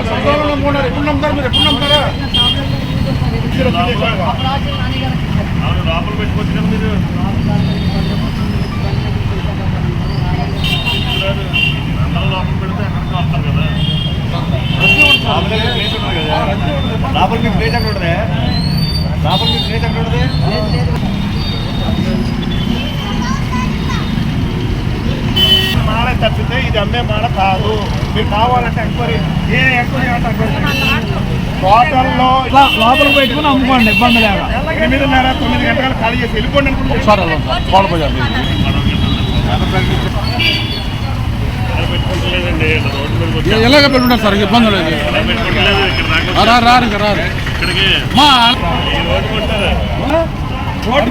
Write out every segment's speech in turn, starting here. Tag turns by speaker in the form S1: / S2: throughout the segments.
S1: సంవత్సరాలు మూడున్నర ఎప్పుడు నమ్ముతారు మీరు ఎప్పుడు నమ్ముతారా
S2: లోపల పెట్టుకోవచ్చు మీరు లోపల పెడితే వస్తారు కదా లోపలికి ప్లేస్ ఎక్కడ ఉంటుంది లోపలికి ప్లేస్ ఎక్కడ ఉంటుంది ఇది అమ్మే మాల కాదు. మీరు కావాలంటే ఎంక్వైరీ ఏ ఎంక్వైరీ అంటే హోటల్లో
S1: లోపలికి పెట్టుకుని అమ్ముకోండి ఇబ్బంది లేక.
S2: ఎనిమిదిన్నర తొమ్మిది గంటలు ఖాళీ చేసి వెళ్ళిపోండి అనుకుంటే
S1: ఒకసారి వెళ్దాం సార్. కోడపోయారు
S2: పెట్టుకుంటలేదండి రోడ్డు మీద వచ్చి
S1: ఎలాగ పెట్టుకుంటారు సార్? ఇబ్బంది లేదు.
S2: అలా పెట్టుకుంటలేదు ఇక్కడ దాకా
S1: రా. రారు ఇంకా రారు
S2: రోడ్డు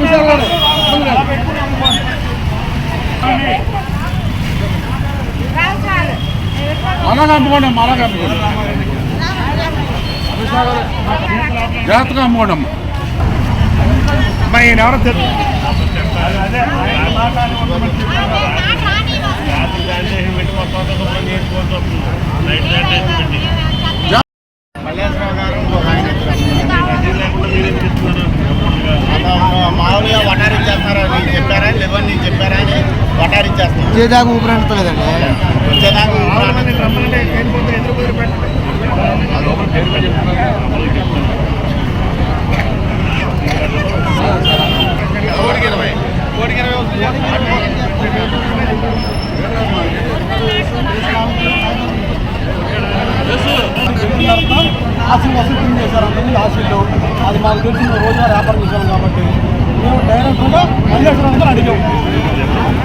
S1: అలాగ అమ్ముకోండి అమ్మా అలాగ అమ్ముకోండి జాగ్రత్తగా అమ్ముకోండి అమ్మా
S2: ఎవరో తెలుసు
S3: మామూలుగా వటారు ఇచ్చేస్తున్నారు నీకు చెప్పారా? లేవని చెప్పారా అని వటారు ఇచ్చేస్తున్నారు.
S4: వచ్చేదాకా ఊపిరి అంటలేదండి
S3: వచ్చేదాకా ఊపిరి
S2: ఆవిడ
S4: ఆశలు వసూలు చేశారు అంతకుముందు ఆశలు అది మాకు తెలిసిన రోజున వ్యాపారం చేశాం కాబట్టి మేము డైరెక్ట్గా మల్లేశ్వరం అడిగాము.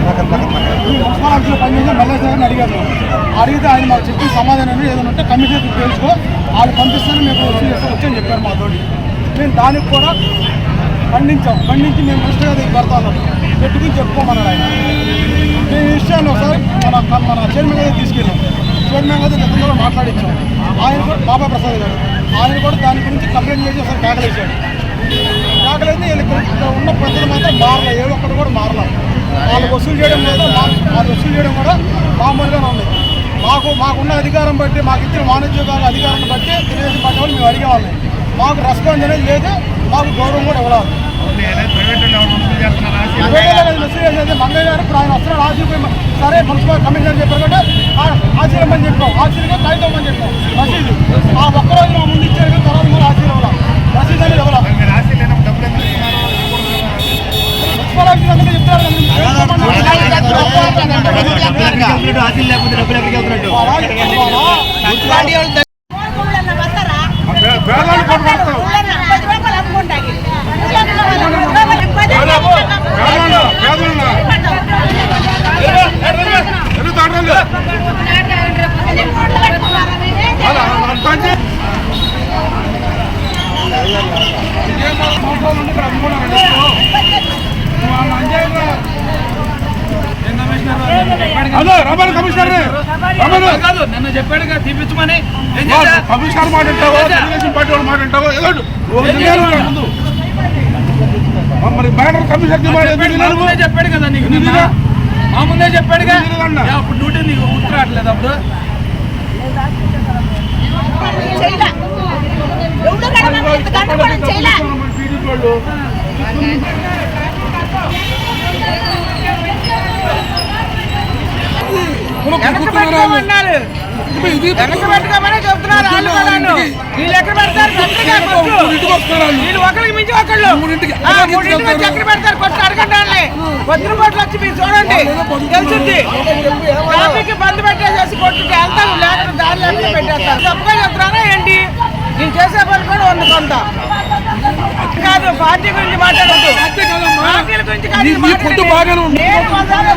S4: మున్సిపాలిటీలో పనిచేసిన మల్లేశ్వరం గారిని అడిగాను అడిగితే ఆయన మాకు చెప్పిన సమాధానం ఏదైనా ఉంటే కమిషన్ తెలుసుకో వాళ్ళు పంపిస్తాను మేము వసూలు వచ్చి అని చెప్పారు మా మేము దానికి కూడా ఖండించాం ఖండించి మేము కృష్ణ దగ్గర పెడతాను పెట్టుకుని చెప్పుకోమన్నాడు ఆయన మేము విషయాన్ని ఒకసారి మన మన చైర్మన్ గారికి తీసుకెళ్ళాం చైర్మన్ గారి గతంలో మాట్లాడించాం ఆయన కూడా బాబా ప్రసాద్ గారు. ఆయన కూడా దాని గురించి కంప్లైంట్ చేసి ఒకసారి కేకలేశాడు కేకలైతే వీళ్ళు ఉన్న ప్రజలు మాత్రం మారలే. ఏ ఒక్కరు కూడా మారలేదు వాళ్ళు వసూలు చేయడం మాత్రం మా- వాళ్ళు వసూలు చేయడం కూడా మామూలుగానే ఉంది. మాకు మాకున్న అధికారం బట్టి మాకు ఇచ్చిన వాణిజ్యోగాల అధికారాన్ని బట్టి తెలుగుదేశం పార్టీ వాళ్ళు మేము అడిగేవాళ్ళం. మాకు రెస్పాన్స్ అనేది లేదు. మాకు గౌరవం కూడా ఇవ్వాలి
S2: ప్రైవేట్ వసూలు
S4: మంగయ్య గారు ఇప్పుడు ఆయన వస్తున్నాడు సరే మున్సిపల్ కమిషనర్ చెప్పారు కంటే ఆశీర్వమని చెప్పాం. ఆశీర్వాదం కాగితం అని చెప్పాం. రసీదు ఆ ఒక్కరోజు మా ముందు Gracias. కాదు
S5: నన్ను చెప్పాడుగా తీపించమని?
S1: కమిషనర్ మాట అంటావో తెలుగుదేశం పార్టీ వాళ్ళ మాట అంటావో ఏదో? ముందు. మరి బ్యానర్ కమిషనర్
S5: చెప్పాడు, కదా నీకు? మా ముందే చెప్పాడుగా? అప్పుడు డ్యూటీ నీకు గుర్తు రావట్లేదు అప్పుడు
S1: టీడీపీ వాళ్ళు ఇప్పుడు కుక్కుతున్నారా? ఇప్పుడు ఇది
S5: పెట్టుకోమని చెప్తున్నారు వాళ్ళు కూడాను. వీళ్ళు ఎక్కడ పెడతారు చక్కగా కొట్టు.
S1: ఇంటికి వస్తున్నారు వాళ్ళు.
S5: వీళ్ళు ఒకరికి మించి ఒకళ్ళు. ఎక్కడ పెడతారు. కొట్టు అడగండి. పొద్దున పూటలు వచ్చి మీరు చూడండి. తెలిసింది. ట్రాఫిక్ బంద్ పెట్టేసేసి కొట్టుకి వెళ్తాను లేకపోతే దారి లేకుండా పెట్టేస్తారు. తప్పుగా చెప్తున్నారా ఏంటి? నేను చేసే పని కూడా ఉంది కొంత. కాదు పార్టీ గురించి మాట్లాడద్దు. పార్టీల గురించి కాదు. నేను పెట్టుకోండి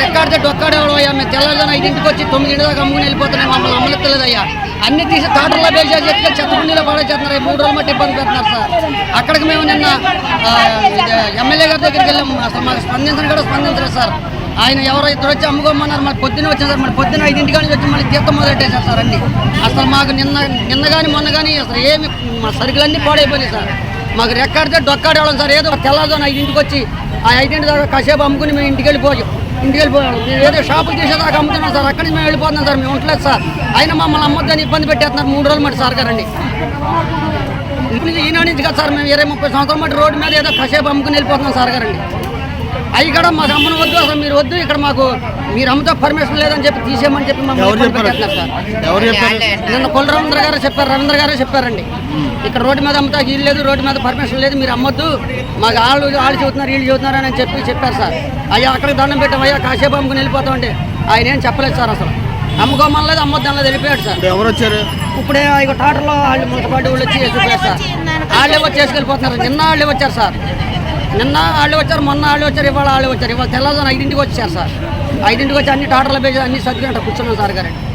S6: రెక్కాడితే డొక్కాడేవాడు అయ్యా? మేము తెల్లజన ఐదింటికి వచ్చి తొమ్మిది దాకా అమ్ముకుని వెళ్ళిపోతున్నాయి మమ్మల్ని అమ్మలెత్తలేదయ్యా అన్ని తీసి తాటల్లో వేసేసి ఎత్తుగా చెత్తకుండీలో పడేసేస్తున్నారు. మూడు రోజులు మట్టి ఇబ్బంది పెడుతున్నారు సార్. అక్కడికి మేము నిన్న ఇది ఎమ్మెల్యే గారి దగ్గరికి వెళ్ళాం. అసలు మాకు స్పందించడం కూడా స్పందించలేదు సార్. ఆయన ఎవరో ఇద్దరు వచ్చి అమ్ముకోమన్నారు. మళ్ళీ పొద్దున్న వచ్చిన సార్. మళ్ళీ పొద్దున్న ఐదింటి కానీ వచ్చి మళ్ళీ తీర్థం మొదలెట్టేశారు సార్ అన్ని. అసలు మాకు నిన్న నిన్న కానీ మొన్న కానీ అసలు ఏమి మా సరుకులన్నీ పాడైపోయినాయి సార్. మాకు రెక్కాడితే డొక్కాడేవాళ్ళం సార్. ఏదో తెల్లదోని ఐదింటికి వచ్చి ఆ ఐదింటి దాకా కాసేపు అమ్ముకుని మేము ఇంటికి వెళ్ళిపోయాం. ఇంటికి వెళ్ళిపోయాం ఏదో షాపులు తీసేదాకా అమ్ముతున్నాం సార్. అక్కడి నుంచి మేము వెళ్ళిపోతున్నాం సార్. మేము ఉండలేదు సార్. అయినా మమ్మల్ని అమ్మొద్దని ఇబ్బంది పెట్టేస్తున్నారు. మూడు రోజులు మట్టి సార్ గారండి. ఈనాడు నుంచి కదా సార్. మేము ఇరవై ముప్పై సంవత్సరం మటు రోడ్డు మీద ఏదో కసేపు అమ్ముకుని వెళ్ళిపోతున్నాం సార్ గారండి. అవి కూడా మాకు అమ్మను వద్దు అసలు మీరు వద్దు ఇక్కడ మాకు మీరు అమ్ముతా పర్మిషన్ లేదని చెప్పి తీసేయమని చెప్పి నిన్న కొల్ల రవీంద్ర గారు చెప్పారు రవీంద్ర గారే చెప్పారండి. ఇక్కడ రోడ్డు మీద అమ్ముతా వీళ్ళు లేదు రోడ్డు మీద పర్మిషన్ లేదు మీరు అమ్మొద్దు. మాకు వాళ్ళు వాళ్ళు చెబుతున్నారు వీళ్ళు చెబుతున్నారు అని చెప్పి చెప్పారు సార్. అయ్యా అక్కడికి దండం పెట్టాం అయ్యా కాసేపు అమ్ముకుని వెళ్ళిపోతామంటే ఆయన ఏం చెప్పలేదు సార్ అసలు. అమ్ముకోమనలేదు అమ్మొద్దు అనలేదు వెళ్ళిపోయాడు సార్.
S3: ఇప్పుడు ఎవరు వచ్చారు?
S6: ఇప్పుడే ఇక టాటర్లో వాళ్ళు మున్సిపాలిటీ వాళ్ళు వచ్చి చెప్పారు సార్. వాళ్ళే వచ్చి చేసుకెళ్ళిపోతున్నారు నిన్న వాళ్ళే వచ్చారు సార్. నిన్న వాళ్ళు వచ్చారు మొన్న వాళ్ళు వచ్చారు ఇవాళ వాళ్ళు వచ్చారు. ఇవాళ తెల్లవారు ఐదింటికి వచ్చారు సార్. ఐదింటికి వచ్చి అన్ని టాటర్లో పేజీ అన్ని సర్దుకుంటా కూర్చున్నాం సార్ గారు.